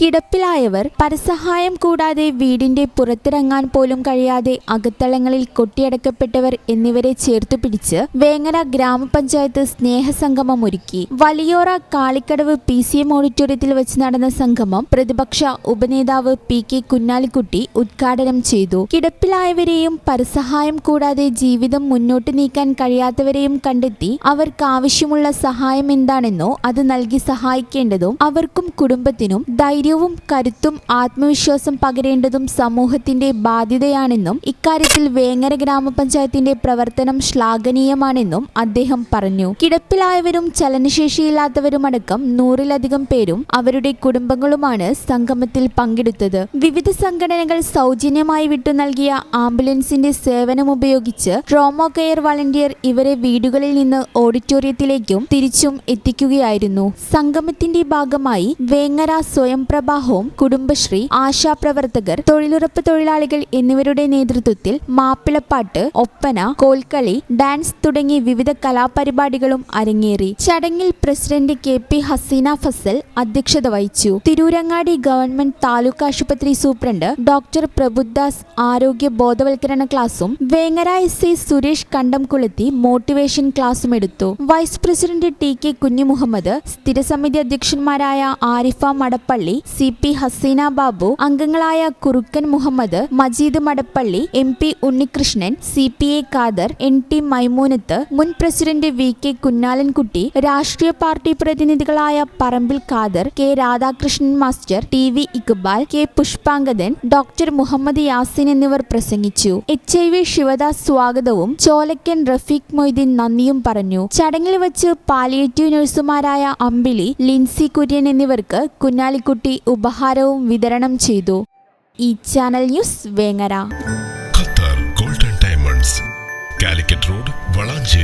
കിടപ്പിലായവർ പരസഹായം കൂടാതെ വീടിന്റെ പുറത്തിറങ്ങാൻ പോലും കഴിയാതെ അകത്തളങ്ങളിൽ കൊട്ടിയടക്കപ്പെട്ടവർ എന്നിവരെ ചേർത്തു പിടിച്ച് വേങ്ങര ഗ്രാമപഞ്ചായത്ത് സ്നേഹസംഗമം ഒരുക്കി. Valiyora Kalikkadavu P C M ഓഡിറ്റോറിയത്തിൽ വെച്ച് നടന്ന സംഗമം പ്രതിപക്ഷ ഉപനേതാവ് പി കെ കുഞ്ഞാലിക്കുട്ടി ഉദ്ഘാടനം ചെയ്തു. കിടപ്പിലായവരെയും പരസഹായം കൂടാതെ ജീവിതം മുന്നോട്ട് നീക്കാൻ കഴിയാത്തവരെയും കണ്ടെത്തി അവർക്ക് ആവശ്യമുള്ള സഹായം എന്താണെന്നോ അത് നൽകി സഹായിക്കേണ്ടതും അവർക്കും കുടുംബത്തിനും ധൈര്യവും കരുത്തും ആത്മവിശ്വാസം പകരേണ്ടതും സമൂഹത്തിന്റെ ബാധ്യതയാണെന്നും ഇക്കാര്യത്തിൽ വേങ്ങര ഗ്രാമപഞ്ചായത്തിന്റെ പ്രവർത്തനം ശ്ലാഘനീയമാണെന്നും അദ്ദേഹം പറഞ്ഞു. കിടപ്പിലായവരും ചലനശേഷിയില്ലാത്തവരുമടക്കം നൂറിലധികം പേരും അവരുടെ കുടുംബങ്ങളുമാണ് സംഗമത്തിൽ പങ്കെടുത്തത്. വിവിധ സംഘടനകൾ സൗജന്യമായി വിട്ടു നൽകിയ ആംബുലൻസിന്റെ സേവനം ഉപയോഗിച്ച് ട്രോമോ കെയർ വളണ്ടിയർ ഇവരെ വീടുകളിൽ നിന്ന് ഓഡിറ്റോറിയത്തിലേക്കും തിരിച്ചും എത്തിക്കുകയായിരുന്നു. സംഗമത്തിന്റെ ഭാഗമായി വേങ്ങര സ്വയംപ്രഭ ഹോം കുടുംബശ്രീ ആശാപ്രവർത്തകർ തൊഴിലുറപ്പ് തൊഴിലാളികൾ എന്നിവരുടെ നേതൃത്വത്തിൽ മാപ്പിളപ്പാട്ട് ഒപ്പന കോൽക്കളി ഡാൻസ് തുടങ്ങി വിവിധ കലാപരിപാടികളും അരങ്ങേറി. ചടങ്ങിൽ president K P Haseena Fazal അധ്യക്ഷത വഹിച്ചു. തിരൂരങ്ങാടി ഗവൺമെന്റ് താലൂക്ക് ആശുപത്രി സൂപ്രണ്ട് ഡോക്ടർ പ്രബുദ്ദാസ് ആരോഗ്യ ബോധവൽക്കരണ ക്ലാസും വേങ്ങര എസ് സുരേഷ് കണ്ടംകുളത്തി മോട്ടിവേഷൻ ക്ലാസും എടുത്തു. Vice president T K Kunhimuhammed സ്ഥിരസമിതി അധ്യക്ഷന്മാരായ ആരിഫ മടപ്പള്ളി സി പി ഹസീന ബാബു അംഗങ്ങളായ Kurukkan Muhammad Majeed Madappally M P Unnikrishnan C P A Khader N T Maimoonath മുൻ പ്രസിഡന്റ് വി കെ കുഞ്ഞാലൻകുട്ടി രാഷ്ട്രീയ party പ്രതിനിധികളായ Parambil Khader K Radhakrishnan master T V Iqbal K Pushpangadan doctor Muhammad Yasin എന്നിവർ പ്രസംഗിച്ചു. H I V Sivadas സ്വാഗതവും ചോലക്കൻ റഫീഖ് മൊയ്തീൻ നന്ദിയും പറഞ്ഞു. ചടങ്ങിൽ വെച്ച് palliative നഴ്സുമാരായ അമ്പിളി ലിൻസി കുര്യൻ എന്നിവർക്ക് കുഞ്ഞാലിക്കുട്ടി വഴി ഉപഹാരവും വിതരണം ചെയ്തു. ഈ channel news Vengara. Qatar golden diamonds Calicut road Valanchery.